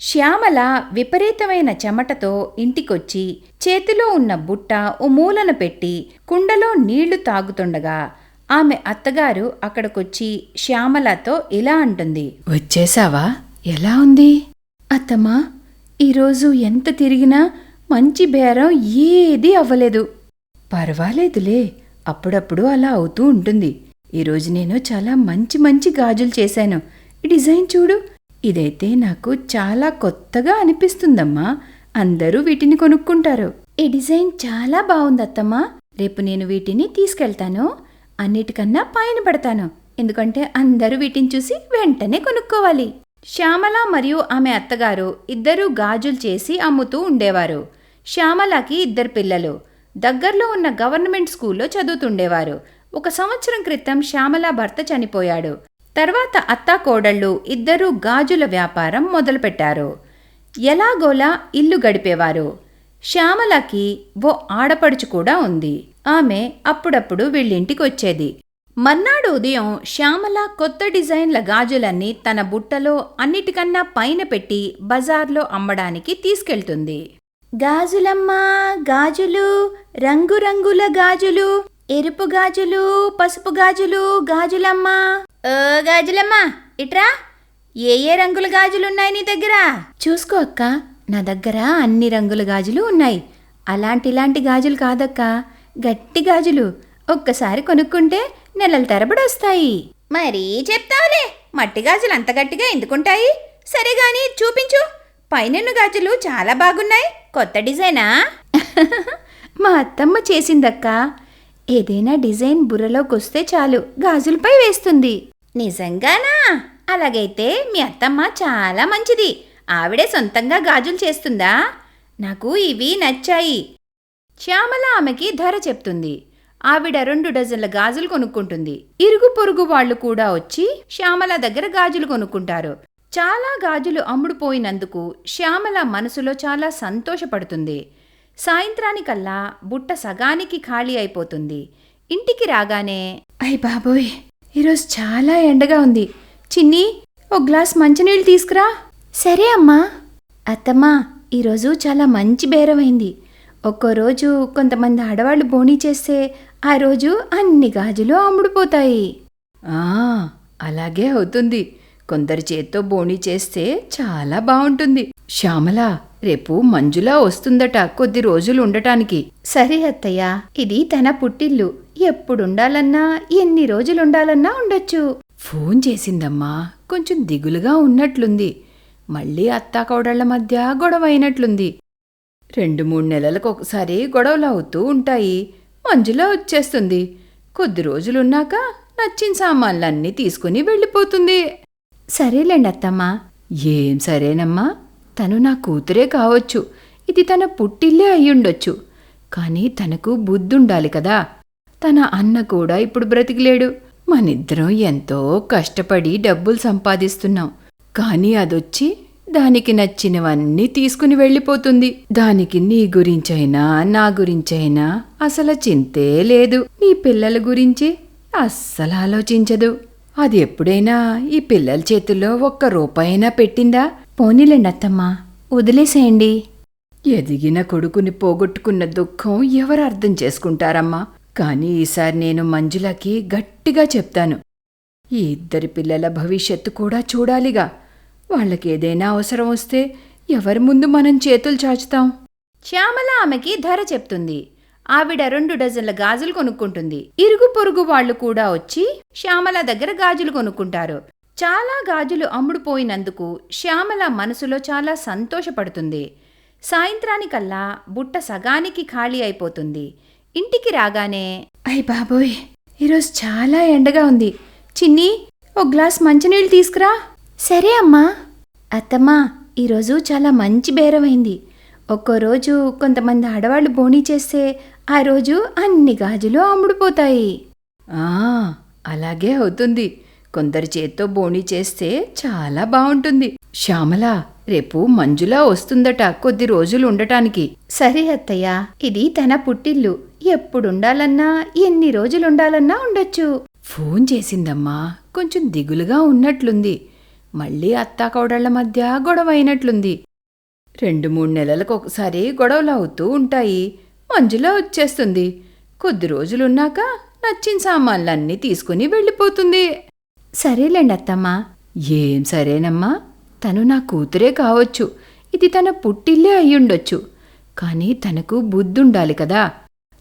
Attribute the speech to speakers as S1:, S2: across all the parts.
S1: శ్యామల విపరీతమైన చెమటతో ఇంటికొచ్చి చేతిలో ఉన్న బుట్ట ఓ మూలన పెట్టి కుండలో నీళ్ళు తాగుతుండగా ఆమె అత్తగారు అక్కడికొచ్చి శ్యామలతో ఇలా అంటుంది. వచ్చేసావా? ఎలా ఉంది? అత్తమ్మా ఈరోజు ఎంత తిరిగినా మంచి బేరం ఏదీ అవ్వలేదు. పర్వాలేదులే అప్పుడప్పుడు అలా అవుతూ ఉంటుంది. ఈరోజు నేను చాలా మంచి మంచి గాజులు చేశాను. ఈ డిజైన్ చూడు ఇదైతే నాకు చాలా కొత్తగా అనిపిస్తుందమ్మా. అందరూ వీటిని కొనుక్కుంటారు. ఈ డిజైన్ చాలా బాగుంది అత్తమ్మా రేపు నేను వీటిని తీసుకెళ్తాను. అన్నిటికన్నా పైన పడతాను. ఎందుకంటే అందరూ వీటిని చూసి వెంటనే కొనుక్కోవాలి. శ్యామల మరియు ఆమె అత్తగారు ఇద్దరూ గాజులు చేసి అమ్ముతూ ఉండేవారు. శ్యామలకి ఇద్దరు పిల్లలు. దగ్గరలో ఉన్న గవర్నమెంట్ స్కూల్లో చదువుతుండేవారు. ఒక సంవత్సరం క్రితం శ్యామల భర్త చనిపోయాడు. తర్వాత అత్తాకోడళ్ళు ఇద్దరూ గాజుల వ్యాపారం మొదలుపెట్టారు. ఎలాగోలా ఇల్లు గడిపేవారు. శ్యామలకి ఓ ఆడపడుచు కూడా ఉంది. ఆమె అప్పుడప్పుడు వీళ్ళింటికి వచ్చేది మర్నాడు ఉదయం శ్యామల కొత్త డిజైన్ల గాజులన్నీ తన బుట్టలో అన్నిటికన్నా పైన పెట్టి బజార్లో అమ్మడానికి తీసుకెళ్తుంది. గాజులమ్మా గాజులు రంగురంగుల గాజులు ఎరుపు గాజులు పసుపు గాజులు గాజులమ్మా. ఓ గాజులమ్మా ఇట్రా. ఏ ఏ రంగుల గాజులున్నాయి నీ దగ్గర? చూసుకో అక్క నా దగ్గర అన్ని రంగుల గాజులు ఉన్నాయి. అలాంటి ఇలాంటి గాజులు కాదక్క గట్టి గాజులు. ఒక్కసారి కొనుక్కుంటే నెలల తరబడి వస్తాయి. మరీ చెప్తావులే మట్టి గాజులు అంత గట్టిగా ఎందుకుంటాయి? సరే గాని చూపించు. పైన గాజులు చాలా బాగున్నాయి. కొత్త డిజైనా? మా అత్తమ్మ చేసిందక్క. ఏదైనా డిజైన్ బుర్రలోకి వస్తే చాలు గాజులపై వేస్తుంది. నిజంగానా? అలాగైతే మీ అత్తమ్మ చాలా మంచిది. ఆవిడే సొంతంగా గాజులు చేస్తుందా? నాకు ఇవి నచ్చాయి. శ్యామల ఆమెకి ధర చెప్తుంది. ఆవిడ రెండు డజన్ల గాజులు కొనుక్కుంటుంది. ఇరుగు పొరుగు వాళ్ళు కూడా వచ్చి శ్యామల దగ్గర గాజులు కొనుక్కుంటారు. చాలా గాజులు అమ్ముడుపోయినందుకు శ్యామల మనసులో చాలా సంతోషపడుతుంది. సాయంత్రానికల్లా బుట్ట సగానికి ఖాళీ అయిపోతుంది. ఇంటికి రాగానే అయ్ బాబోయ్ ఈరోజు చాలా ఎండగా ఉంది. చిన్ని ఓ గ్లాస్ మంచినీళ్ళు తీసుకురా. సరే అమ్మా. అత్తమ్మా ఈరోజు చాలా మంచి బేరమైంది ఒక్కో రోజు కొంతమంది ఆడవాళ్ళు బోణీ చేస్తే ఆ రోజు అన్ని గాజులు అమ్ముడుపోతాయి. ఆ అలాగే అవుతుంది. కొందరి చేత్తో బోణీ చేస్తే చాలా బాగుంటుంది శ్యామల రేపు మంజులా వస్తుందట కొద్ది రోజులు ఉండటానికి. సరే అత్తయ్య ఇది తన పుట్టిల్లు. ఎప్పుడుండాలన్నా ఎన్ని రోజులుండాలన్నా ఉండొచ్చు. ఫోన్ చేసిందమ్మా కొంచెం దిగులుగా ఉన్నట్లుంది. మళ్ళీ అత్తాకోడళ్ళ మధ్య గొడవ అయినట్లుంది రెండు మూడు నెలలకు ఒకసారి గొడవలు అవుతూ ఉంటాయి. మంజులా వచ్చేస్తుంది. కొద్ది రోజులున్నాక నచ్చిన సామాన్లన్నీ తీసుకుని వెళ్ళిపోతుంది. సరేలేండి అత్తమ్మా. ఏం సరేనమ్మా? తను నా కూతురే కావచ్చు. ఇది తన పుట్టిల్లే అయ్యుండొచ్చు. కానీ తనకు బుద్ధుండాలి కదా. తన అన్న కూడా ఇప్పుడు బ్రతికిలేడు. మనిద్దరం ఎంతో కష్టపడి డబ్బులు సంపాదిస్తున్నాం. కానీ అదొచ్చి దానికి నచ్చినవన్నీ తీసుకుని వెళ్ళిపోతుంది. దానికి నీ గురించైనా నా గురించైనా అసలు చింతే లేదు. నీ పిల్లల గురించి అస్సలు ఆలోచించదు. అది ఎప్పుడైనా ఈ పిల్లల చేతుల్లో ఒక్క రూపాయైనా పెట్టిందా? పోనీలేండి అత్తమ్మా వదిలేసేయండి. ఎదిగిన కొడుకుని పోగొట్టుకున్న దుఃఖం ఎవరు అర్థం చేసుకుంటారమ్మా? కానీ ఈసారి నేను మంజులకి గట్టిగా చెప్తాను. ఈ ఇద్దరి పిల్లల భవిష్యత్తు కూడా చూడాలిగా. వాళ్ళకేదైనా అవసరం వస్తే ఎవరి ముందు మనం చేతులు చాచుతాం? శ్యామల ఆమెకి ధర చెప్తుంది. ఆవిడ రెండు డజన్ల గాజులు కొనుక్కుంటుంది. ఇరుగు పొరుగు వాళ్ళు కూడా వచ్చి శ్యామల దగ్గర గాజులు కొనుక్కుంటారు. చాలా గాజులు అమ్ముడుపోయినందుకు శ్యామల మనసులో చాలా సంతోషపడుతుంది. సాయంత్రానికల్లా బుట్ట సగానికి ఖాళీ అయిపోతుంది. ఇంటికి రాగానే అయ్ బాబోయ్ ఈరోజు చాలా ఎండగా ఉంది. చిన్ని ఓ గ్లాస్ మంచినీళ్ళు తీసుకురా. సరే అమ్మా. అత్తమ్మా ఈరోజు చాలా మంచి బేరమైంది. ఒక్కో రోజు కొంతమంది ఆడవాళ్ళు బోణీ చేస్తే ఆ రోజు అన్ని గాజులు అమ్ముడుపోతాయి. ఆ అలాగే అవుతుంది. కొందరి చేత్తో బోణీ చేస్తే చాలా బాగుంటుంది శ్యామల రేపు మంజులా వస్తుందట కొద్ది రోజులు ఉండటానికి. సరే అత్తయ్య ఇది తన పుట్టిల్లు. ఎప్పుడుండాలన్నా ఎన్ని రోజులుండాలన్నా ఉండొచ్చు. ఫోన్ చేసిందమ్మా కొంచెం దిగులుగా ఉన్నట్లుంది. మళ్ళీ అత్తాకోడళ్ళ మధ్య గొడవ అయినట్లుంది రెండు మూడు నెలలకు ఒకసారి గొడవలు అవుతూ ఉంటాయి. మంజులా వచ్చేస్తుంది. కొద్ది రోజులున్నాక నచ్చిన సామాన్లన్నీ తీసుకుని వెళ్ళిపోతుంది. సరేలేండి అత్తమ్మా. ఏం సరేనమ్మా. తను నా కూతురే కావచ్చు. ఇది తన పుట్టిల్లే అయ్యుండొచ్చు. కానీ తనకు బుద్ధుండాలి కదా.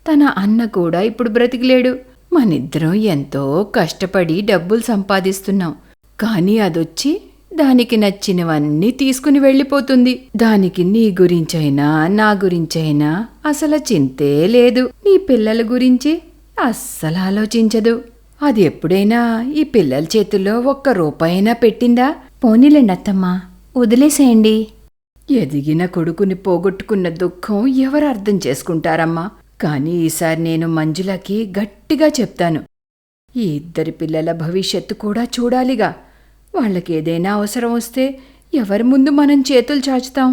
S1: తన అన్న కూడా ఇప్పుడు బ్రతికిలేడు. మనిద్దరం ఎంతో కష్టపడి డబ్బులు సంపాదిస్తున్నాం. కానీ అదొచ్చి దానికి నచ్చినవన్నీ తీసుకుని వెళ్ళిపోతుంది. దానికి నీ గురించైనా నా గురించైనా అసలు చింతే లేదు. నీ పిల్లల గురించి అస్సలు ఆలోచించదు. అది ఎప్పుడైనా ఈ పిల్లల చేతుల్లో ఒక్క రూపాయినా పెట్టిందా? పోనీలేండి అత్తమ్మా. వదిలేసేయండి. ఎదిగిన కొడుకుని పోగొట్టుకున్న దుఃఖం ఎవరు అర్థం చేసుకుంటారమ్మా? కానీ ఈసారి నేను మంజులకి గట్టిగా చెప్తాను. ఈ ఇద్దరి పిల్లల భవిష్యత్తు కూడా చూడాలిగా. వాళ్ళకేదైనా అవసరం వస్తే ఎవరి ముందు మనం చేతులు చాచుతాం?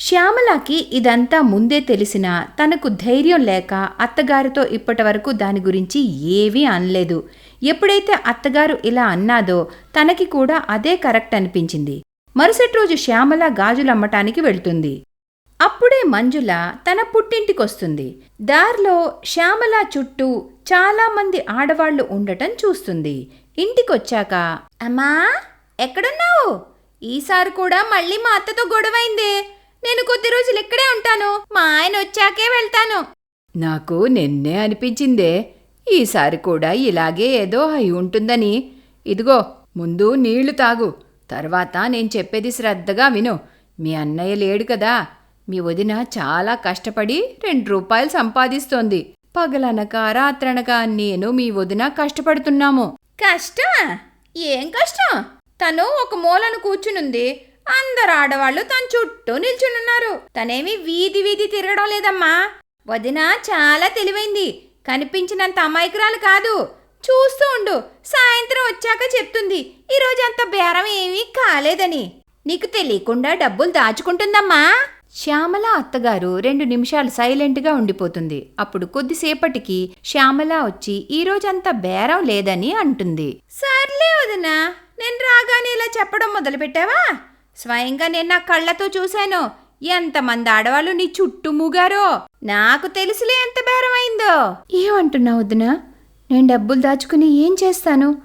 S1: శ్యామలకి ఇదంతా ముందే తెలిసినా తనకు ధైర్యం లేక అత్తగారితో ఇప్పటివరకు దాని గురించి ఏవీ అనలేదు. ఎప్పుడైతే అత్తగారు ఇలా అన్నాదో తనకి కూడా అదే కరెక్ట్ అనిపించింది. మరుసటి రోజు శ్యామల గాజులమ్మటానికి వెళ్తుంది. అప్పుడే మంజుల తన పుట్టింటికొస్తుంది. దారిలో శ్యామల చుట్టూ చాలామంది ఆడవాళ్ళు ఉండటం చూస్తుంది. ఇంటికొచ్చాక అమ్మా ఎక్కడున్నావు? ఈసారి కూడా మళ్ళీ మా అత్తతో గొడవైందే. నేను కొద్ది రోజులు ఇక్కడే ఉంటాను. మా ఆయన వచ్చాకే వెళ్తాను. నాకు నిన్నే అనిపించిందే. ఈసారి కూడా ఇలాగే ఏదో అయి ఉంటుందని. ఇదిగో ముందు నీళ్ళు తాగు. తర్వాత నేను చెప్పేది శ్రద్ధగా విను. మీ అన్నయ్య లేడు కదా. మీ వదిన చాలా కష్టపడి రెండు రూపాయలు సంపాదిస్తోంది. పగలనక రాత్రనక నేను మీ వదిన కష్టపడుతున్నాము. కష్టమా ఏం కష్టం? తను ఒక మూలను కూర్చునుంది. అందరు ఆడవాళ్ళు తన చుట్టూ నిల్చునున్నారు. తనేమి వీధి వీధి తిరగడం లేదమ్మా. వదిన చాలా తెలివైంది. కనిపించినంత అమాయకురాలు కాదు. చూస్తూ ఉండు. సాయంత్రం వచ్చాక చెప్తుంది. ఈరోజు అంత బేరం ఏమీ కాలేదని. నీకు తెలియకుండా డబ్బులు దాచుకుంటుందమ్మా. శ్యామల అత్తగారు రెండు నిమిషాలు సైలెంట్గా ఉండిపోతుంది. అప్పుడు కొద్దిసేపటికి శ్యామల వచ్చి ఈ బేరం లేదని అంటుంది. సర్లే వదినా. నేను రాగానే ఇలా చెప్పడం మొదలుపెట్టావా? స్వయంగా నేను నా కళ్ళతో చూశాను. ఎంతమంది ఆడవాళ్ళు నీ చుట్టూ మూగారో? నాకు తెలుసులే ఎంత బేరం అయిందో ఏమంటున్నావు వదినా? నేను డబ్బులు దాచుకుని ఏం చేస్తాను?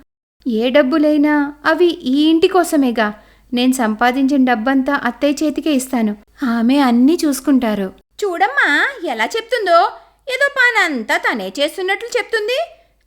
S1: ఏ డబ్బులైనా అవి ఈ ఇంటి కోసమేగా. నేను సంపాదించిన డబ్బంతా అత్తయ్య చేతికే ఇస్తాను. ఆమె అన్నీ చూసుకుంటారు. చూడమ్మా ఎలా చెప్తుందో? ఏదో పనంతా తనే చేస్తున్నట్లు చెప్తుంది.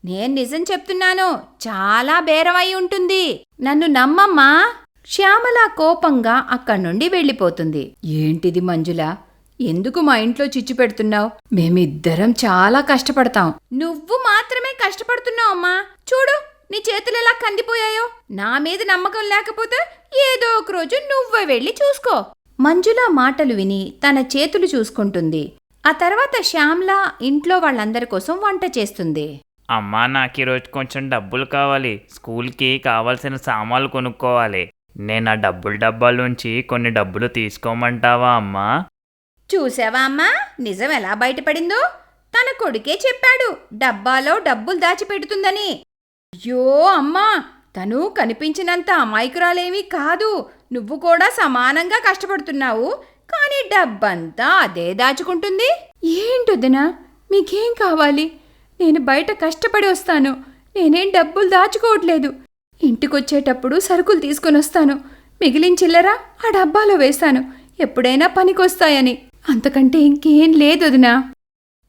S1: నేను నిజం చెప్తున్నాను చాలా బేరమై ఉంటుంది. నన్ను నమ్మమ్మా. శ్యామల కోపంగా అక్కడి నుండి వెళ్ళిపోతుంది. ఏంటిది మంజుల? ఎందుకు మా ఇంట్లో చిచ్చు పెడుతున్నావు? మేమిద్దరం చాలా కష్టపడతాం. నువ్వు మాత్రమే కష్టపడుతున్నావు అమ్మా. చూడు నీ చేతులు ఎలా కందిపోయాయో. నా మీద నమ్మకం లేకపోతే ఏదో ఒక రోజు నువ్వే వెళ్ళి చూసుకో. మంజుల మాటలు విని తన చేతులు చూసుకుంటుంది. ఆ తర్వాత శ్యామ్లా ఇంట్లో వాళ్ళందరి కోసం వంట చేస్తుంది.
S2: అమ్మా నాకు ఈరోజు కొంచెం డబ్బులు కావాలి. స్కూల్కి కావాల్సిన సామాన్లు కొనుక్కోవాలి. నేను ఆ డబ్బుల డబ్బాలోంచి కొన్ని డబ్బులు తీసుకోమంటావా అమ్మా?
S1: చూసావా అమ్మా? నిజం ఎలా బయటపడిందో? తన కొడుకే చెప్పాడు డబ్బాలో డబ్బులు దాచిపెడుతుందని. అయ్యో అమ్మా! తను కనిపించినంత అమాయకురాలేమీ కాదు. నువ్వు కూడా సమానంగా కష్టపడుతున్నావు. కానీ డబ్బంతా అదే దాచుకుంటుంది. ఏంటొదినా మీకేం కావాలి? నేను బయట కష్టపడి వస్తాను. నేనేం డబ్బులు దాచుకోవట్లేదు. ఇంటికొచ్చేటప్పుడు సరుకులు తీసుకొని వస్తాను మిగిలిన చిల్లర ఆ డబ్బాలో వేస్తాను. ఎప్పుడైనా పనికొస్తాయని. అంతకంటే ఇంకేం లేదు వదినా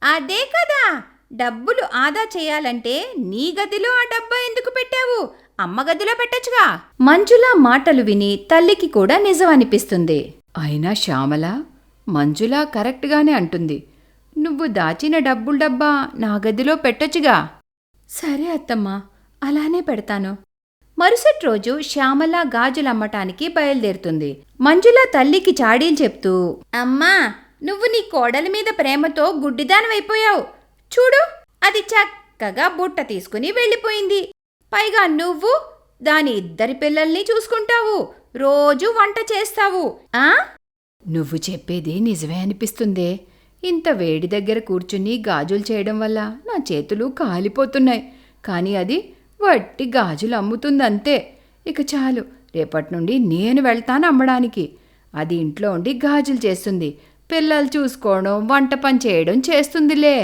S1: అదే కదా! డబ్బులు ఆదా చేయాలంటే నీ గదిలో ఆ డబ్బా ఎందుకు పెట్టావు? అమ్మ గదిలో పెట్టచ్చుగా? మంజుల మాటలు విని తల్లికి కూడా నిజం అనిపిస్తుంది అయినా శ్యామల మంజుల కరెక్ట్గానే అంటుంది. నువ్వు దాచిన డబ్బుల డబ్బా నా గదిలో పెట్టొచ్చుగా? సరే అత్తమ్మా అలానే పెడతాను. మరుసటి రోజు శ్యామల గాజులమ్మటానికి బయలుదేరుతుంది. మంజుల తల్లికి చాడీలు చెప్తూ అమ్మా నువ్వు నీ కోడలి మీద ప్రేమతో గుడ్డిదానమైపోయావు. చూడు అది చక్కగా బుట్ట తీసుకుని వెళ్ళిపోయింది. పైగా నువ్వు దాని ఇద్దరి పిల్లల్ని చూసుకుంటావు. రోజు వంట చేస్తావు. ఆ? నువ్వు చెప్పేది నిజమే అనిపిస్తుందే. ఇంత వేడి దగ్గర కూర్చుని గాజులు చేయడం వల్ల నా చేతులు కాలిపోతున్నాయి. కానీ అది వట్టి గాజులు అమ్ముతుందంతే. ఇక చాలు రేపటి నుండి నేను వెళ్తాను అమ్మడానికి. అది ఇంట్లో ఉండి గాజులు చేస్తుంది. పిల్లలు చూసుకోవడం వంట పని చేయడం చేస్తుందిలే.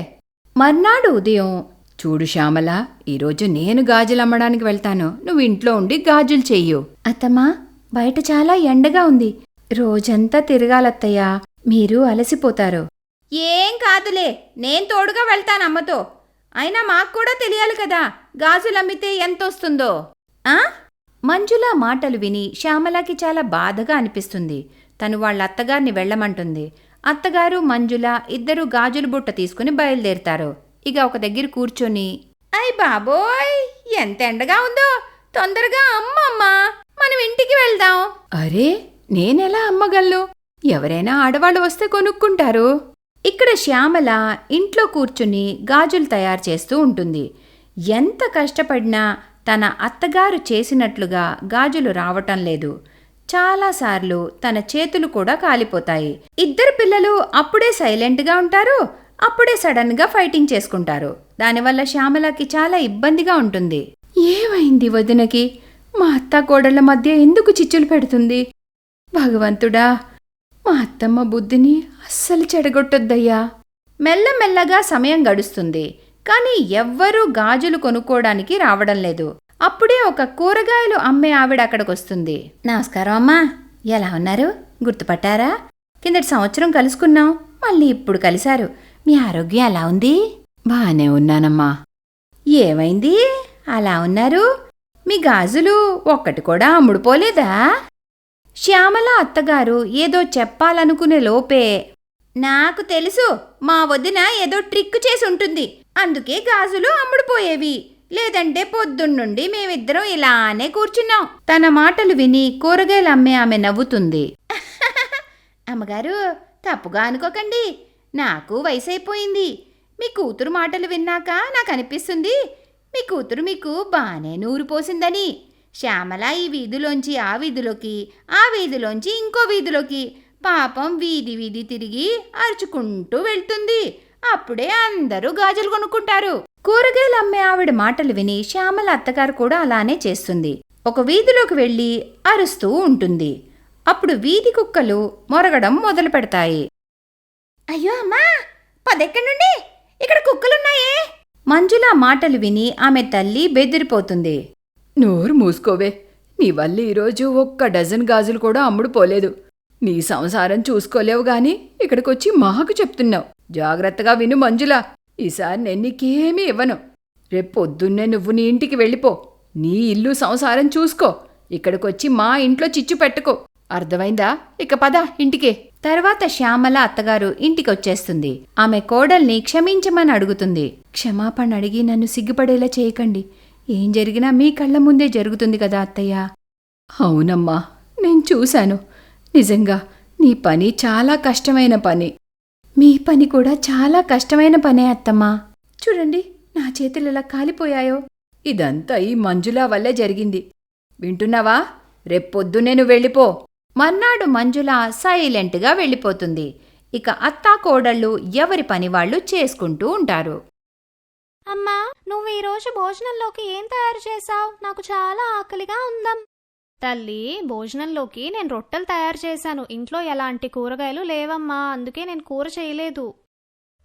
S1: మర్నాడు ఉదయం చూడు శ్యామల ఈరోజు నేను గాజులు అమ్మడానికి వెళ్తాను. నువ్వు ఇంట్లో ఉండి గాజులు చెయ్యు. అత్తమ్మా బయట చాలా ఎండగా ఉంది. రోజంతా తిరగాలత్తయ్యా. మీరు అలసిపోతారు. ఏం కాదులే నేను తోడుగా వెళ్తాను అమ్మతో. అయినా మాకు కూడా తెలియాలి కదా. గాజులు అమ్మితే ఎంత వస్తుందో ఆ? మంజుల మాటలు విని శ్యామలకి చాలా బాధగా అనిపిస్తుంది. తను వాళ్ళ అత్తగారిని వెళ్ళమంటుంది. అత్తగారు మంజుల ఇద్దరు గాజుల బుట్ట తీసుకుని బయలుదేరుతారు. ఇక ఒక దగ్గర కూర్చొని అయ్ బాబోయ్! ఎంత ఎండగా ఉందో! తొందరగా అమ్మమ్మ మనం ఇంటికి వెళ్దాం. అరే నేనెలా అమ్మగలను? ఎవరైనా ఆడవాళ్ళు వస్తే కొనుక్కుంటారు. ఇక్కడ శ్యామల ఇంట్లో కూర్చుని గాజులు తయారు చేస్తూ ఉంటుంది. ఎంత కష్టపడినా తన అత్తగారు చేసినట్లుగా గాజులు రావటం లేదు. చాలాసార్లు తన చేతులు కూడా కాలిపోతాయి. ఇద్దరు పిల్లలు అప్పుడే సైలెంట్గా ఉంటారు అప్పుడే సడన్గా ఫైటింగ్ చేసుకుంటారు. దానివల్ల శ్యామలకి చాలా ఇబ్బందిగా ఉంటుంది. ఏమైంది వదినకి? మా అత్త కోడళ్ళ మధ్య ఎందుకు చిచ్చులు పెడుతుంది? భగవంతుడా మా అత్తమ్మ బుద్ధిని అస్సలు చెడగొట్టొద్దయ్యా. మెల్లమెల్లగా సమయం గడుస్తుంది. కానీ ఎవ్వరూ గాజులు కొనుక్కోవడానికి రావడం లేదు. అప్పుడే ఒక కూరగాయలు అమ్మే ఆవిడ అక్కడికొస్తుంది. నమస్కారం అమ్మా. ఎలా ఉన్నారు? గుర్తుపట్టారా? కిందటి సంవత్సరం కలుసుకున్నాం. మళ్ళీ ఇప్పుడు కలిశారు. మీ ఆరోగ్యం ఎలా ఉంది? బానే ఉన్నానమ్మా. ఏమైంది? అలా ఉన్నారు? మీ గాజులు ఒక్కటి కూడా అమ్ముడుపోలేదా? శ్యామల అత్తగారు ఏదో చెప్పాలనుకునే లోపే నాకు తెలుసు మా వదిన ఏదో ట్రిక్ చేసి ఉంటుంది. అందుకే గాజులు అమ్ముడుపోయేవి. లేదంటే పొద్దున్నుండి మేమిద్దరం ఇలానే కూర్చున్నాం. తన మాటలు విని కూరగాయలు అమ్మే ఆమె నవ్వుతుంది. అమ్మగారు తప్పుగా అనుకోకండి. నాకు వయసు అయిపోయింది మీ కూతురు మాటలు విన్నాక నాకు అనిపిస్తుంది మీ కూతురు మీకు బాగానే నూరు పోసిందని శ్యామల ఈ వీధిలోంచి ఆ వీధిలోకి ఆ వీధిలోంచి ఇంకో వీధిలోకి. పాపం వీధి వీధి తిరిగి అరుచుకుంటూ వెళ్తుంది. అప్పుడే అందరూ గాజులు కొనుక్కుంటారు. కూరగాయలు అమ్మే ఆవిడ మాటలు విని శ్యామల అత్తగారు కూడా అలానే చేస్తుంది. ఒక వీధిలోకి వెళ్ళి అరుస్తూ ఉంటుంది. అప్పుడు వీధి కుక్కలు మొరగడం మొదలు పెడతాయి. అయ్యో అమ్మా! పదెక్కడి నుండి? ఇక్కడ కుక్కలున్నాయే! మంజుల మాటలు విని ఆమె తల్లి బెదిరిపోతుంది. నోరు మూసుకోవే. నీ వల్ల ఈరోజు ఒక్క డజన్ గాజులు కూడా అమ్ముడు పోలేదు నీ సంసారం చూసుకోలేవు గాని ఇక్కడికొచ్చి మాకు చెప్తున్నావు. జాగ్రత్తగా విను మంజుల. ఈసారి నేను నీకేమీ ఇవ్వను. రేపొద్దున్నే పొద్దున్నే నువ్వు నీ ఇంటికి వెళ్ళిపో. నీ ఇల్లు సంసారం చూసుకో. ఇక్కడికొచ్చి మా ఇంట్లో చిచ్చు పెట్టుకో. అర్థమైందా? ఇక పద ఇంటికే. తర్వాత శ్యామల అత్తగారు ఇంటికొచ్చేస్తుంది. ఆమె కోడల్ని క్షమించమని అడుగుతుంది. క్షమాపణ అడిగి నన్ను సిగ్గుపడేలా చేయకండి. ఏం జరిగినా మీ కళ్ళ ముందే జరుగుతుంది కదా అత్తయ్య. అవునమ్మా నేను చూశాను. నిజంగా నీ పని చాలా కష్టమైన పని. మీ పని కూడా చాలా కష్టమైన పనే అత్తమ్మా. చూడండి నా చేతులు ఎలా కాలిపోయాయో. ఇదంతా ఈ మంజులా వల్లే జరిగింది. వింటున్నావా? రేపొద్దునే నువ్వు వెళ్ళిపో. మర్నాడు మంజుల సైలెంట్గా వెళ్ళిపోతుంది. ఇక అత్తా కోడళ్ళు ఎవరి పని వాళ్ళు చేసుకుంటూ ఉంటారు.
S3: అమ్మా నువ్వు ఈరోజు భోజనంలోకి ఏం తయారు చేశావు? నాకు చాలా ఆకలిగా ఉందం. తల్లి భోజనంలోకి నేను రొట్టెలు తయారు చేశాను. ఇంట్లో ఎలాంటి కూరగాయలు లేవమ్మా. అందుకే నేను కూర చేయలేదు.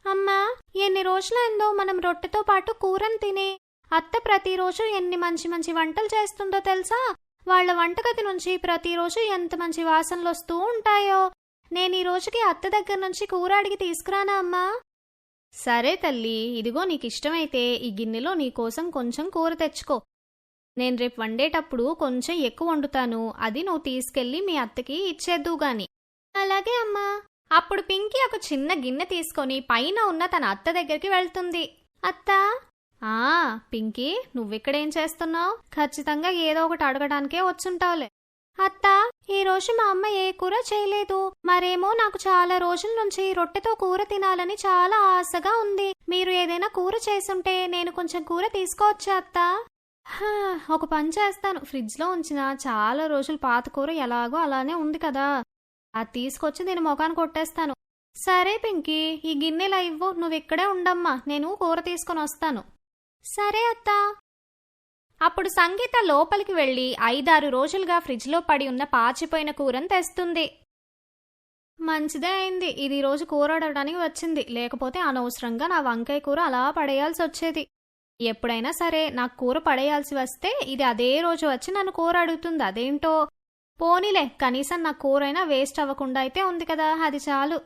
S3: అమ్మా ఎన్ని రోజులైందో మనం రొట్టెతో పాటు కూరని తిని. అత్త ప్రతిరోజు ఎన్ని మంచి మంచి వంటలు చేస్తుందో తెలుసా? వాళ్ళ వంటగది నుంచి ప్రతిరోజు ఎంత మంచి వాసనలు వస్తూ ఉంటాయో. నేను ఈ రోజుకి అత్త దగ్గర నుంచి కూర అడిగి తీసుకురానా అమ్మా? సరే తల్లి ఇదిగో నీకిష్టమైతే ఈ గిన్నెలో నీకోసం కొంచెం కూర తెచ్చుకో. నేను రేపు వండేటప్పుడు కొంచెం ఎక్కువ వండుతాను. అది నువ్వు తీసుకెళ్ళి మీ అత్తకి ఇచ్చేద్దు గాని. అలాగే అమ్మా. అప్పుడు పింకీ ఒక చిన్న గిన్నె తీసుకొని పైన ఉన్న తన అత్త దగ్గరికి వెళ్తుంది. అత్త? ఆ పింకీ నువ్విక్కడేం చేస్తున్నావు? ఖచ్చితంగా ఏదో ఒకటి అడగడానికే వచ్చుంటావులే. అత్త ఈ రోజు మా అమ్మ ఏ కూర చేయలేదు. మరేమో నాకు చాలా రోజుల నుంచి రొట్టెతో కూర తినాలని చాలా ఆశగా ఉంది. మీరు ఏదైనా కూర చేసుంటే నేను కొంచెం కూర తీసుకోవచ్చా అత్త? హా, ఒక పని చేస్తాను. ఫ్రిడ్జ్లో ఉంచిన చాలా రోజులు పాత కూర ఎలాగో అలానే ఉంది కదా. అది తీసుకొచ్చి నేను ముఖాన్ని కొట్టేస్తాను. సరే పింకీ ఈ గిన్నెలా ఇవ్వు నువ్వు ఇక్కడే ఉండమ్మా. నేను కూర తీసుకొని వస్తాను. సరే అత్తా. అప్పుడు సంగీత లోపలికి వెళ్ళి ఐదారు రోజులుగా ఫ్రిడ్జ్లో పడి ఉన్న పాచిపోయిన కూరను తెస్తుంది. మంచిదే అయింది. ఇది ఈ రోజు కూర వండడానికి వచ్చింది. లేకపోతే అనవసరంగా నా వంకాయ కూర అలా పడేయాల్సి వచ్చేది. ఎప్పుడైనా సరే నాకు కూర పడేయాల్సి వస్తే ఇది అదే రోజు వచ్చి నన్ను కూర అడుగుతుంది. అదేంటో? పోనీలే కనీసం నా కూరైనా వేస్ట్ అవ్వకుండా అయితే ఉంది కదా అది చాలు.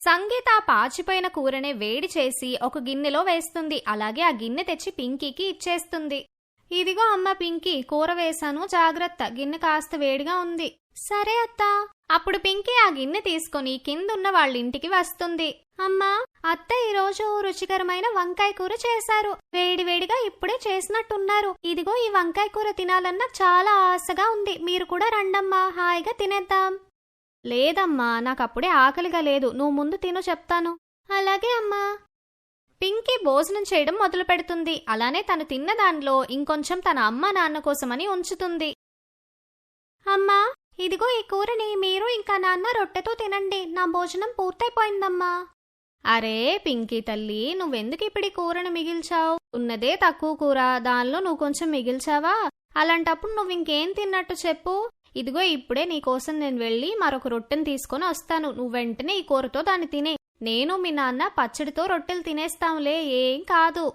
S3: సంగీత పాచిపోయిన కూరనే వేడి చేసి ఒక గిన్నెలో వేస్తుంది. అలాగే ఆ గిన్నె తెచ్చి పింకీకి ఇచ్చేస్తుంది. ఇదిగో అమ్మ పింకీ కూర వేశాను జాగ్రత్త. గిన్నె కాస్త వేడిగా ఉంది. సరే అత్త. అప్పుడు పింకీ ఆ గిన్నె తీసుకుని కిందున్న వాళ్ళింటికి వస్తుంది. అమ్మా అత్త ఈరోజు రుచికరమైన వంకాయ కూర చేశారు. వేడివేడిగా ఇప్పుడే చేసినట్టున్నారు. ఇదిగో ఈ వంకాయ కూర తినాలన్న చాలా ఆశగా ఉంది. మీరు కూడా రండమ్మా హాయిగా తినేద్దాం. లేదమ్మా నాకు అప్పుడే ఆకలిగా లేదు. నువ్వు ముందు తిను చెప్తాను. అలాగే అమ్మా. పింకీ భోజనం చేయడం మొదలు పెడుతుంది. అలానే తను తిన్న దానిలో ఇంకొంచెం తన అమ్మ నాన్న కోసమని ఉంచుతుంది. అమ్మా ఇదిగో ఈ కూరని మీరు ఇంకా నాన్న రొట్టెతో తినండి. నా భోజనం పూర్తయిపోయిందమ్మా. అరే పింకీ తల్లి నువ్వెందుకు ఇప్పుడు ఈ కూరను మిగిల్చావు? ఉన్నదే తక్కువ కూర దానిలో నువ్వు కొంచెం మిగిల్చావా? అలాంటప్పుడు నువ్వు ఇంకేం తిన్నట్టు చెప్పు. ఇదిగో ఇప్పుడే నీకోసం నేను వెళ్ళి మరొక రొట్టెను తీసుకొని వస్తాను. నువ్వు వెంటనే ఈ కూరతో దాన్ని తినే. నేను మీ నాన్న పచ్చడితో రొట్టెలు తినేస్తాంలే ఏం కాదు.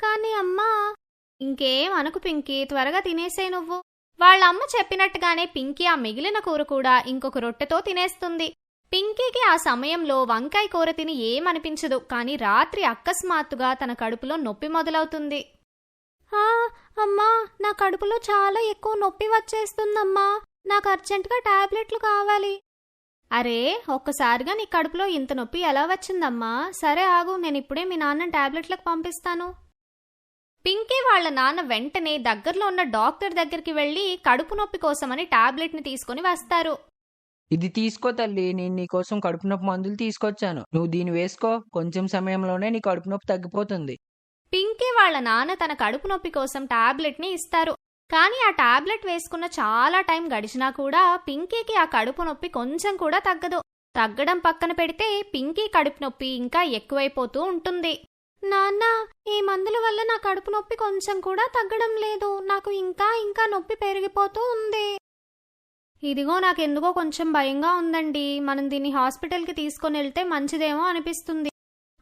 S3: కానీ అమ్మా ఇంకేం అనుకు పింకీ త్వరగా తినేసే నువ్వు. వాళ్ళమ్మ చెప్పినట్టుగానే పింకీ ఆ మిగిలిన కూర కూడా ఇంకొక రొట్టెతో తినేస్తుంది. పింకీకి ఆ సమయంలో వంకాయ కూర తిని ఏమనిపించదు కానీ రాత్రి అకస్మాత్తుగా తన కడుపులో నొప్పి మొదలవుతుంది. "ఆ, అమ్మా నా కడుపులో చాలా ఎక్కువ నొప్పి వచ్చేస్తుందమ్మా. నాకు అర్జెంటుగా టాబ్లెట్లు కావాలి. అరే ఒక్కసారిగా నీ కడుపులో ఇంత నొప్పి ఎలా వచ్చిందమ్మా? సరే ఆగు నేను ఇప్పుడే మీ నాన్న టాబ్లెట్లకు పంపిస్తాను. పింకీ వాళ్ళ నాన్న వెంటనే దగ్గరలో ఉన్న డాక్టర్ దగ్గరికి వెళ్ళి కడుపు నొప్పి కోసమని టాబ్లెట్ని తీసుకొని వస్తారు.
S4: ఇది తీసుకో తల్లి నేను నీకోసం కడుపు నొప్పి మందులు తీసుకొచ్చాను. నువ్వు దీన్ని వేసుకో కొంచెం సమయంలోనే నీ కడుపు నొప్పి తగ్గిపోతుంది.
S3: పింకీ వాళ్ళ నాన్న తన కడుపు నొప్పి కోసం టాబ్లెట్ని ఇస్తారు. కానీ ఆ టాబ్లెట్ వేసుకున్న చాలా టైం గడిచినా కూడా పింకీకి ఆ కడుపు నొప్పి కొంచెం కూడా తగ్గదు. తగ్గడం పక్కన పెడితే పింకీ కడుపు నొప్పి ఇంకా ఎక్కువైపోతూ ఉంటుంది. నాన్న ఈ మందుల వల్ల నా కడుపు నొప్పి కొంచెం కూడా తగ్గడం లేదు. నాకు ఇంకా ఇంకా నొప్పి పెరిగిపోతూ ఉంది. ఇదిగో నాకెందుకో కొంచెం భయంగా ఉందండి. మనం దీన్ని హాస్పిటల్కి తీసుకొని వెళ్తే మంచిదేమో అనిపిస్తుంది.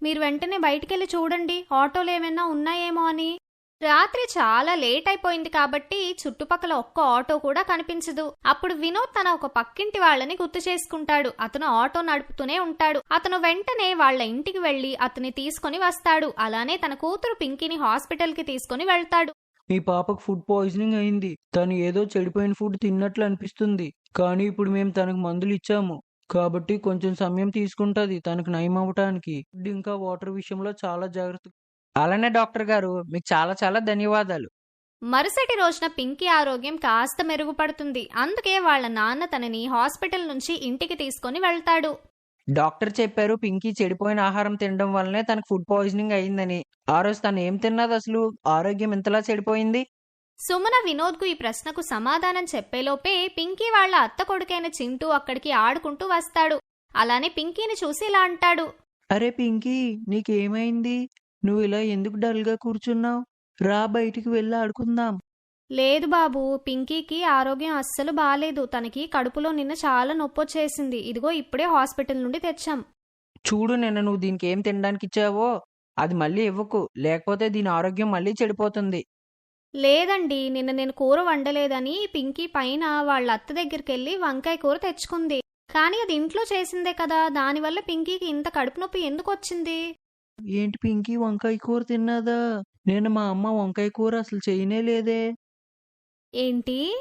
S3: మీరు వెంటనే బయటికెళ్ళి చూడండి. ఆటోలు ఏమైనా ఉన్నాయేమో అని. రాత్రి చాలా లేట్ అయిపోయింది కాబట్టి చుట్టుపక్కల ఒక్క ఆటో కూడా కనిపించదు. అప్పుడు వినోద్ తన ఒక పక్కింటి వాళ్ళని గుర్తు చేసుకుంటాడు. అతను ఆటో నడుపుతూనే ఉంటాడు. అతను వెంటనే వాళ్ళ ఇంటికి వెళ్ళి అతని తీసుకొని వస్తాడు. అలానే తన కూతురు పింకీని హాస్పిటల్కి తీసుకొని వెళ్తాడు.
S4: మీ పాపకు ఫుడ్ పాయిజనింగ్ అయింది. తను ఏదో చెడిపోయిన ఫుడ్ తిన్నట్లు అనిపిస్తుంది. కానీ ఇప్పుడు మేము తనకు మందులు ఇచ్చాము. కాబట్టి కొంచెం సమయం తీసుకుంటుంది తనకు నయం అవ్వటానికి. ఫుడ్ ఇంకా వాటర్ విషయంలో చాలా జాగ్రత్త అలానే డాక్టర్ గారు మీకు చాలా చాలా ధన్యవాదాలు.
S3: మరుసటి రోజున పింకీ ఆరోగ్యం కాస్త మెరుగుపడుతుంది. అందుకే వాళ్ళ నాన్న తనని హాస్పిటల్ నుంచి ఇంటికి తీసుకొని వెళ్తాడు.
S4: డాక్టర్ చెప్పారు పింకీ చెడిపోయిన ఆహారం తినడం వల్లనే తనకు ఫుడ్ పాయిజనింగ్ అయిందని. ఆ రోజు తను ఏం తిన్నది అసలు? ఆరోగ్యం ఎంతలా చెడిపోయింది?
S3: సుమన వినోద్కు ఈ ప్రశ్నకు సమాధానం చెప్పేలోపే పింకీ వాళ్ళ అత్త కొడుకైన చింటూ అక్కడికి ఆడుకుంటూ వస్తాడు. అలానే పింకీని చూసి ఇలా అంటాడు.
S4: అరే పింకీ నీకేమైంది? నువ్వు ఇలా ఎందుకు డల్గా కూర్చున్నావు? రా బయటికి వెళ్ళి ఆడుకుందాం.
S3: లేదు బాబు పింకీకి ఆరోగ్యం అస్సలు బాలేదు. తనకి కడుపులో నిన్న చాలా నొప్పొచ్చేసింది. ఇదిగో ఇప్పుడే హాస్పిటల్ నుండి తెచ్చాం.
S4: చూడు నిన్న నువ్వు దీనికి ఏం తినడానికి ఇచ్చావో అది మళ్ళీ ఇవ్వకు. లేకపోతే దీని ఆరోగ్యం మళ్ళీ చెడిపోతుంది.
S3: లేదండి నిన్న నేను కూర వండలేదని పింకీ పైన వాళ్ళ అత్త దగ్గరికి వెళ్ళి వంకాయ కూర తెచ్చుకుంది. కానీ అది ఇంట్లో చేసిందే కదా. దానివల్ల పింకీకి ఇంత కడుపు నొప్పి ఎందుకు వచ్చింది
S4: ఏంటి పింకీ వంకాయ కూర తిన్నదా? నేను మా అమ్మ వంకాయ కూర అసలు చేయనే లేదే.
S3: ఏంటి?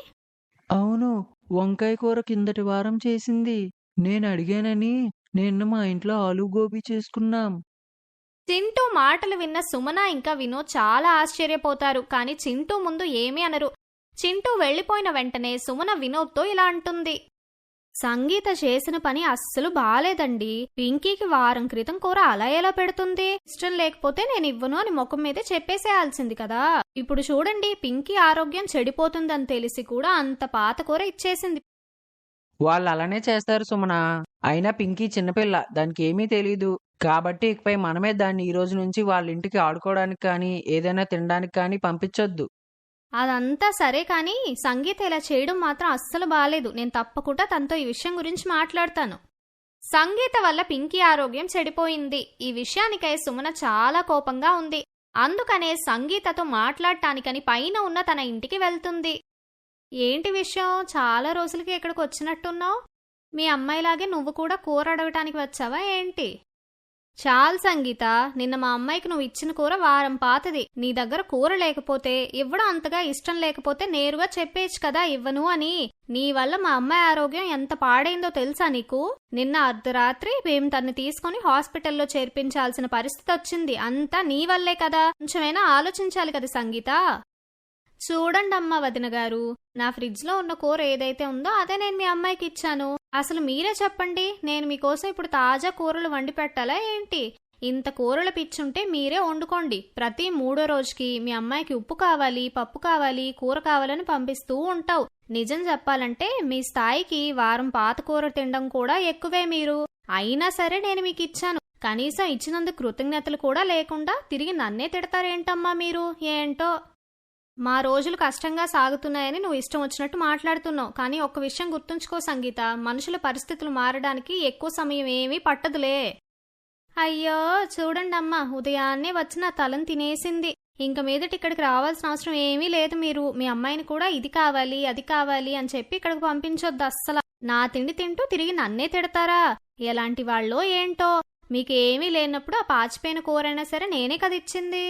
S4: అవును వంకాయ కూర కిందటి వారం చేసింది. నేను అడిగానని నిన్న మా ఇంట్లో ఆలు గోబీ చేసుకున్నాం.
S3: చింటూ మాటలు విన్న సుమన ఇంకా వినోద్ చాలా ఆశ్చర్యపోతారు కానీ చింటూ ముందు ఏమీ అనరు. చింటూ వెళ్ళిపోయిన వెంటనే సుమన వినోద్తో ఇలా అంటుంది. సంగీత చేసిన పని అస్సలు బాలేదండి. పింకీకి వారం క్రితం కూర అలా ఎలా పెడుతుంది? ఇష్టం లేకపోతే నేను ఇవ్వను అని ముఖం మీదే చెప్పేసేయాల్సింది కదా. ఇప్పుడు చూడండి పింకీ ఆరోగ్యం చెడిపోతుందని తెలిసి కూడా అంత పాత కూర ఇచ్చేసింది.
S4: వాళ్ళు అలానే చేస్తారు సుమన. అయినా పింకీ చిన్నపిల్ల దానికి ఏమీ తెలియదు కాబట్టి ఇకపై మనమే దాన్ని ఈ రోజు నుంచి వాళ్ళ ఇంటికి ఆడుకోవడానికి కానీ ఏదైనా తినడానికి కానీ పంపించొద్దు.
S3: అదంతా సరే కానీ సంగీత ఇలా చేయడం మాత్రం అస్సలు బాలేదు. నేను తప్పకుండా తనతో ఈ విషయం గురించి మాట్లాడతాను. సంగీత వల్ల పింకీ ఆరోగ్యం చెడిపోయింది. ఈ విషయానికై సుమన చాలా కోపంగా ఉంది. అందుకనే సంగీతతో మాట్లాడటానికని పైన ఉన్న తన ఇంటికి వెళ్తుంది. ఏంటి విషయం? చాలా రోజులకి ఇక్కడికి వచ్చినట్టున్నావు మీ అమ్మాయిలాగే నువ్వు కూడా కూర అడగటానికి వచ్చావా ఏంటి? చాలు సంగీత నిన్న మా అమ్మాయికి నువ్వు ఇచ్చిన కూర వారం పాతది. నీ దగ్గర కూర లేకపోతే ఇవ్వడం అంతగా ఇష్టం లేకపోతే నేరుగా చెప్పేచ్చు కదా ఇవ్వను అని. నీ వల్ల మా అమ్మాయి ఆరోగ్యం ఎంత పాడైందో తెలుసా నీకు? నిన్న అర్ధరాత్రి మేము తన్ని తీసుకొని హాస్పిటల్లో చేర్పించాల్సిన పరిస్థితి వచ్చింది. అంతా నీ వల్లే కదా. కొంచెమైనా ఆలోచించాలి కదా సంగీత. చూడండి అమ్మ వదిన గారు నా ఫ్రిడ్జ్లో ఉన్న కూర ఏదైతే ఉందో అదే నేను మీ అమ్మాయికి ఇచ్చాను. అసలు మీరే చెప్పండి నేను మీకోసం ఇప్పుడు తాజా కూరలు వండి పెట్టాలా ఏంటి? ఇంత కూరల పిచ్చుంటే మీరే వండుకోండి. ప్రతి మూడో రోజుకి మీ అమ్మాయికి ఉప్పు కావాలి పప్పు కావాలి కూర కావాలని పంపిస్తూ ఉంటావు. నిజం చెప్పాలంటే మీ స్థాయికి వారం పాత కూర తినడం కూడా ఎక్కువే మీరు. అయినా సరే నేను మీకు ఇచ్చాను కనీసం ఇచ్చినందుకు కృతజ్ఞతలు కూడా లేకుండా తిరిగి నన్నే తిడతారేంటమ్మా మీరు? ఏంటో? మా రోజులు కష్టంగా సాగుతున్నాయని నువ్వు ఇష్టం వచ్చినట్టు మాట్లాడుతున్నావు. కానీ ఒక్క విషయం గుర్తుంచుకో సంగీత. మనుషుల పరిస్థితులు మారడానికి ఎక్కువ సమయం ఏమీ పట్టదులే. అయ్యో చూడండి అమ్మా ఉదయాన్నే వచ్చి నా తలను తినేసింది. ఇంక మీదట ఇక్కడికి రావాల్సిన అవసరం ఏమీ లేదు మీరు. మీ అమ్మాయిని కూడా ఇది కావాలి అది కావాలి అని చెప్పి ఇక్కడికి పంపించొద్దు అస్సలు. నా తిండి తింటూ తిరిగి నన్నే తిడతారా? ఎలాంటి వాళ్ళో ఏంటో? మీకు ఏమీ లేనప్పుడు ఆ పాచిపోయిన కూరైనా సరే నేనే కదిచ్చింది.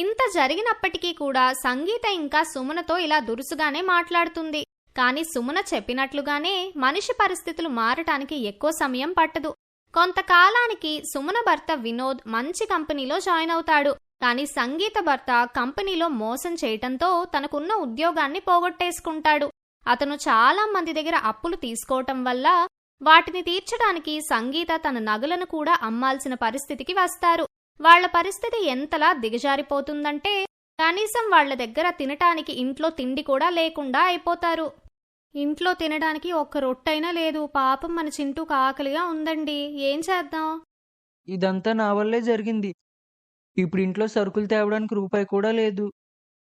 S3: ఇంత జరిగినప్పటికీ కూడా సంగీత ఇంకా సుమనతో ఇలా దురుసుగానే మాట్లాడుతుంది. కానీ సుమన చెప్పినట్లుగానే మనిషి పరిస్థితులు మారటానికి ఎక్కువ సమయం పట్టదు. కొంతకాలానికి సుమన భర్త వినోద్ మంచి కంపెనీలో జాయిన్ అవుతాడు. కానీ సంగీత భర్త కంపెనీలో మోసం చేయటంతో తనకున్న ఉద్యోగాన్ని పోగొట్టేసుకుంటాడు. అతను చాలా మంది దగ్గర అప్పులు తీసుకోవటం వల్ల వాటిని తీర్చడానికి సంగీత తన నగలను కూడా అమ్మాల్సిన పరిస్థితికి వస్తారు. వాళ్ళ పరిస్థితి ఎంతలా దిగజారిపోతుందంటే కనీసం వాళ్ళ దగ్గర తినటానికి ఇంట్లో తిండి కూడా లేకుండా అయిపోతారు. ఇంట్లో తినడానికి ఒక్క రొట్టైనా లేదు. పాపం మన చింటూకు ఆకలిగా ఉందండి. ఏం చేద్దాం?
S4: ఇదంతా నా వల్లే జరిగింది. ఇప్పుడు ఇంట్లో సరుకులు తేవడానికి రూపాయి కూడా లేదు.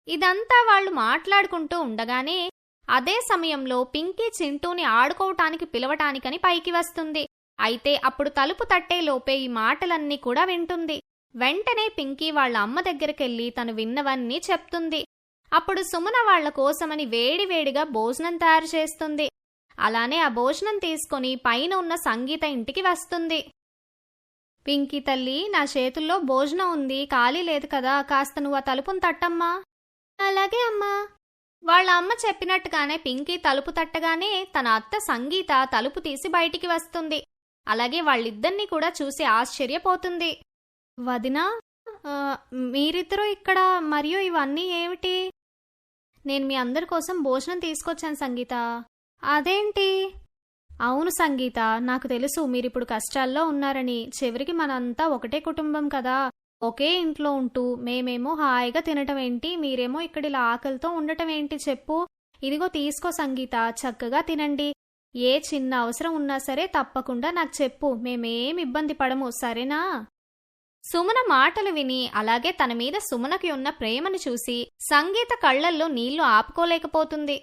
S3: ఇదంతా వాళ్ళు మాట్లాడుకుంటూ ఉండగానే అదే సమయంలో పింకీ చింటూని ఆడుకోవటానికి పిలవటానికని పైకి వస్తుంది. అయితే అప్పుడు తలుపు తట్టే లోపే ఈ మాటలన్నీ కూడా వింటుంది. వెంటనే పింకీ వాళ్ళ అమ్మ దగ్గరికెళ్ళి తను విన్నవన్నీ చెప్తుంది. అప్పుడు సుమన వాళ్ళ కోసమని వేడివేడిగా భోజనం తయారు చేస్తుంది. అలానే ఆ భోజనం తీసుకొని పైన ఉన్న సంగీత ఇంటికి వస్తుంది. పింకీ తల్లి నా చేతుల్లో భోజనం ఉంది ఖాళీ లేదు కదా కాస్త నువ్వు ఆ తలుపును తట్టమ్మా. అలాగే అమ్మా. వాళ్ళ అమ్మ చెప్పినట్టుగానే పింకీ తలుపు తట్టగానే తన అత్త సంగీత తలుపు తీసి బయటికి వస్తుంది. అలాగే వాళ్ళిద్దరినీ కూడా చూసి ఆశ్చర్యపోతుంది. వదినా మీరిద్దరూ ఇక్కడ మరియు ఇవన్నీ ఏమిటి? నేను మీ అందరి కోసం భోజనం తీసుకొచ్చాను సంగీత. అదేంటి? అవును సంగీత. నాకు తెలుసు మీరిప్పుడు కష్టాల్లో ఉన్నారని. చివరికి మనంతా ఒకటే కుటుంబం కదా. ఒకే ఇంట్లో ఉంటూ మేమేమో హాయిగా తినటం ఏంటి? మీరేమో ఇక్కడ ఇలా ఆకలితో ఉండటం ఏంటి? చెప్పు. ఇదిగో తీసుకో సంగీత. చక్కగా తినండి. ఏ చిన్న అవసరం ఉన్నా సరే తప్పకుండా నాకు చెప్పు. మేమేం ఇబ్బంది పడము సరేనా? సుమన మాటలు విని అలాగే తన మీద సుమనకి ఉన్న ప్రేమను చూసి సంగీత కళ్ళల్లో నీళ్ళు ఆపుకోలేకపోతుంది.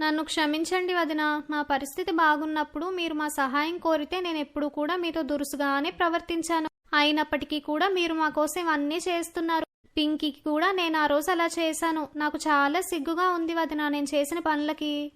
S3: నన్ను క్షమించండి వదిన మా పరిస్థితి బాగున్నప్పుడు మీరు మా సహాయం కోరితే నేను ఎప్పుడూ కూడా మీతో దురుసుగానే ప్రవర్తించాను. అయినప్పటికీ కూడా మీరు మా కోసం అన్నీ చేస్తున్నారు. పింకీకి కూడా నేను ఆ రోజు అలా చేశాను. నాకు చాలా సిగ్గుగా ఉంది వదిన నేను చేసిన పనులకి.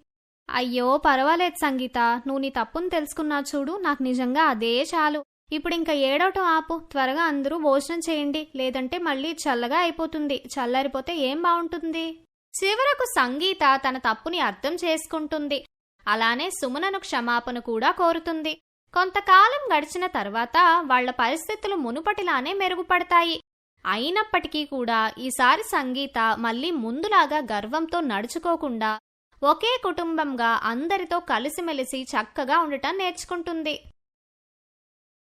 S3: అయ్యో పర్వాలేదు సంగీత. నువ్వు నీ తప్పును తెలుసుకున్నా చూడు నాకు నిజంగా అదే చాలు. ఇప్పుడు ఇంకా ఏడవటం ఆపు. త్వరగా అందరూ భోజనం చేయండి. లేదంటే మళ్ళీ చల్లగా అయిపోతుంది. చల్లారిపోతే ఏం బాగుంటుంది చివరకు సంగీత తన తప్పుని అర్థం చేసుకుంటుంది. అలానే సుమనను క్షమాపణ కూడా కోరుతుంది. కొంతకాలం గడిచిన తర్వాత వాళ్ళ పరిస్థితులు మునుపటిలానే మెరుగుపడతాయి. అయినప్పటికీ కూడా ఈసారి సంగీత మళ్ళీ ముందులాగా గర్వంతో నడుచుకోకుండా ఒకే కుటుంబంగా అందరితో కలిసిమెలిసి చక్కగా ఉండటం నేర్చుకుంటుంది.